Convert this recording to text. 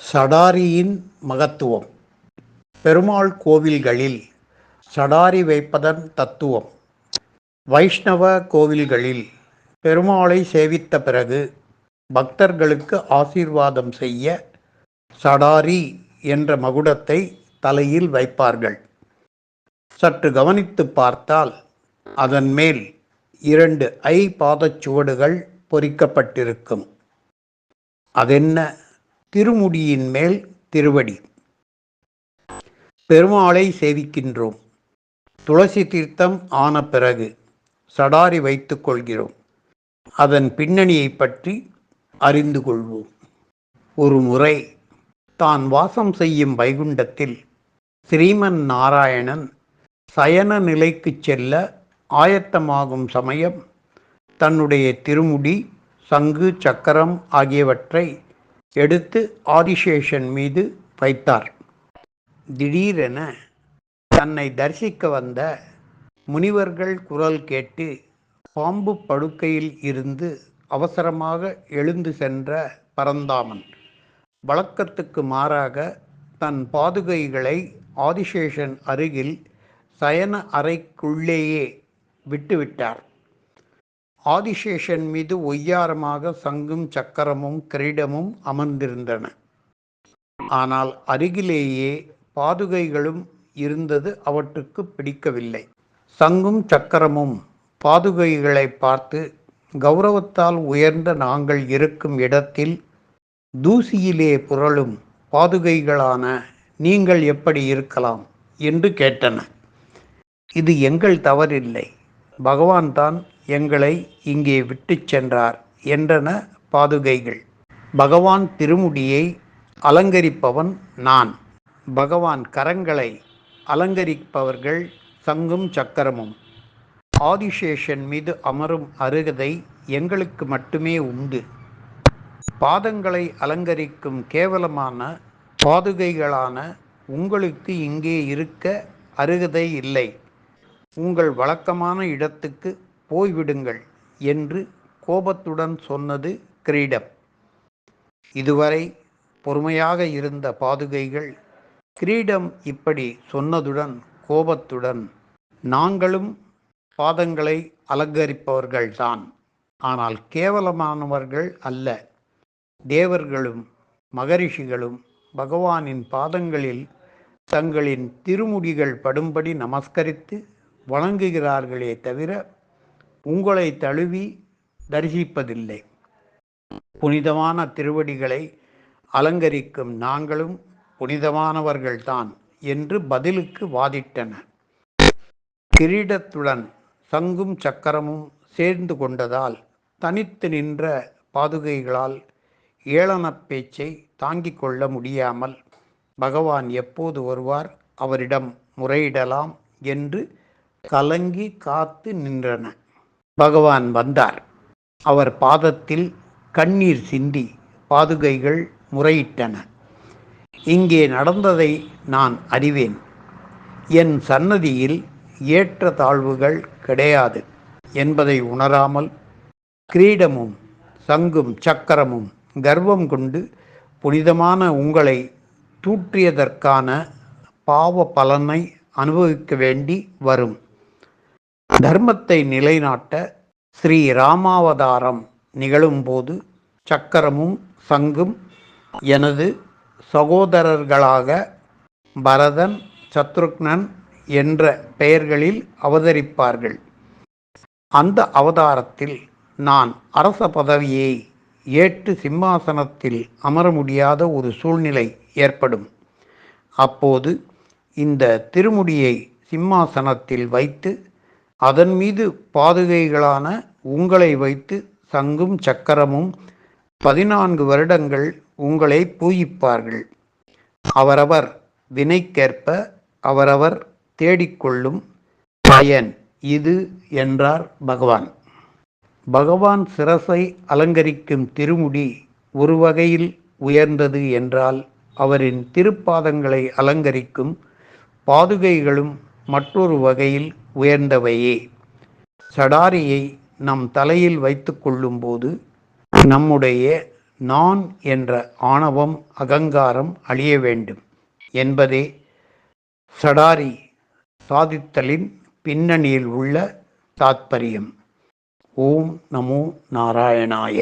சடாரியின் மகத்துவம். பெருமாள் கோவில்களில் சடாரி வைப்பதன் தத்துவம். வைஷ்ணவ கோவில்களில் பெருமாளை சேவித்த பிறகு பக்தர்களுக்கு ஆசீர்வாதம் செய்ய சடாரி என்ற மகுடத்தை தலையில் வைப்பார்கள். சற்று கவனித்து பார்த்தால் அதன் மேல் இரண்டு ஐ பாதச்சுவடுகள் பொறிக்கப்பட்டிருக்கும். அதென்ன? திருமுடியின் மேல் திருவடி. பெருமாளை சேவிக்கின்றோம். துளசி தீர்த்தம் ஆன பிறகு சடாரி வைத்துக் கொள்கிறோம். அதன் பின்னணியை பற்றி அறிந்து கொள்வோம். ஒரு முறை தான் வாசம் செய்யும் வைகுண்டத்தில் ஸ்ரீமன் நாராயணன் சயன நிலைக்கு செல்ல ஆயத்தமாகும் சமயம் தன்னுடைய திருமுடி சங்கு சக்கரம் ஆகியவற்றை எடுத்து ஆதிசேஷன் மீது வைத்தார். திடீரென தன்னை தரிசிக்க வந்த முனிவர்கள் குரல் கேட்டு பாம்பு படுக்கையில் இருந்து அவசரமாக எழுந்து சென்ற பரந்தாமன் வழக்கத்துக்கு மாறாக தன் பாதுகைகளை ஆதிசேஷன் அருகில் சயன அறைக்குள்ளேயே விட்டுவிட்டார். ஆதிசேஷன் மீது ஒய்யாரமாக சங்கும் சக்கரமும் கிரீடமும் அமர்ந்திருந்தன. ஆனால் அருகிலேயே பாதுகைகளும் இருந்தது அவற்றுக்கு பிடிக்கவில்லை. சங்கும் சக்கரமும் பாதுகைகளை பார்த்து கௌரவத்தால் உயர்ந்த நாங்கள் இருக்கும் இடத்தில் தூசியிலே புரளும் பாதுகைகளான நீங்கள் எப்படி இருக்கலாம்? என்று கேட்டன. இது எங்கள் தவறில்லை. பகவான் தான் எங்களை இங்கே விட்டுச் சென்றார் என்றன பாதுகைகள். பகவான் திருமுடியை அலங்கரிப்பவன் நான். பகவான் கரங்களை அலங்கரிப்பவர்கள் சங்கும் சக்கரமும். ஆதிசேஷன் மீது அமரும் அருகதை எங்களுக்கு மட்டுமே உண்டு. பாதங்களை அலங்கரிக்கும் கேவலமான பாதுகைகளான உங்களுக்கு இங்கே இருக்க அருகதை இல்லை. உங்கள் வழக்கமான இடத்துக்கு போய்விடுங்கள் என்று கோபத்துடன் சொன்னது கிரீடம். இதுவரை பொறுமையாக இருந்த பாதுகைகள் கிரீடம் இப்படி சொன்னதுடன் கோபத்துடன் நாங்களும் பாதங்களை அலங்கரிப்பவர்கள்தான். ஆனால் கேவலமானவர்கள் அல்ல. தேவர்களும் மகரிஷிகளும் பகவானின் பாதங்களில் தங்களின் திருமுடிகள் படும்படி நமஸ்கரித்து வணங்குகிறார்களே தவிர உங்களை தழுவி தரிசிப்பதில்லை. புனிதமான திருவடிகளை அலங்கரிக்கும் நாங்களும் புனிதமானவர்கள்தான் என்று பதிலுக்கு வாதிட்டன கிரீடத்துடன் சங்கும் சக்கரமும் சேர்ந்து கொண்டதால் தனித்து நின்ற பாதுகைகளால் ஏளனப் பேச்சை தாங்கிக் கொள்ள முடியாமல் பகவான் எப்போது வருவார் அவரிடம் முறையிடலாம் என்று கலங்கி காத்து நின்றன பகவான் வந்தார். அவர் பாதத்தில் கண்ணீர் சிந்தி பாதுகைகள் முறையிட்டன. இங்கே நடந்ததை நான் அறிவேன். என் சன்னதியில் ஏற்ற தாழ்வுகள் கிடையாது என்பதை உணராமல் கிரீடமும் சங்கும் சக்கரமும் கர்வம் கொண்டு புனிதமான உங்களை தூற்றியதற்கான பாவ பலனை அனுபவிக்க வேண்டி வரும். தர்மத்தை நிலைநாட்ட ஸ்ரீ ராமாவதாரம் நிகழும்போது சக்கரமும் சங்கும் எனது சகோதரர்களாக பரதன் சத்ருக்னன் என்ற பெயர்களில் அவதரிப்பார்கள். அந்த அவதாரத்தில் நான் அரச பதவியை ஏற்று சிம்மாசனத்தில் அமர முடியாத ஒரு சூழ்நிலை ஏற்படும். அப்போது இந்த திருமுடியை சிம்மாசனத்தில் வைத்து அதன் மீது பாதுகைகளான உங்களை வைத்து சங்கும் சக்கரமும் பதினான்கு வருடங்கள் உங்களை பூயிப்பார்கள் அவரவர் வினைக்கேற்ப அவரவர் தேடிக்கொள்ளும் பயன் இது என்றார் பகவான். பகவான் சிரசை அலங்கரிக்கும் திருமுடி ஒரு வகையில் உயர்ந்தது என்றால் அவரின் திருப்பாதங்களை அலங்கரிக்கும் பாதுகைகளும் மற்றொரு வகையில் உயர்ந்தவையே. சடாரியை நம் தலையில் வைத்து கொள்ளும்போது நம்முடைய நான் என்ற ஆணவம் அகங்காரம் அழிய வேண்டும் என்பதே சடாரி சாதித்தலின் பின்னணியில் உள்ள தாத்பரியம். ஓம் நமோ நாராயணாய.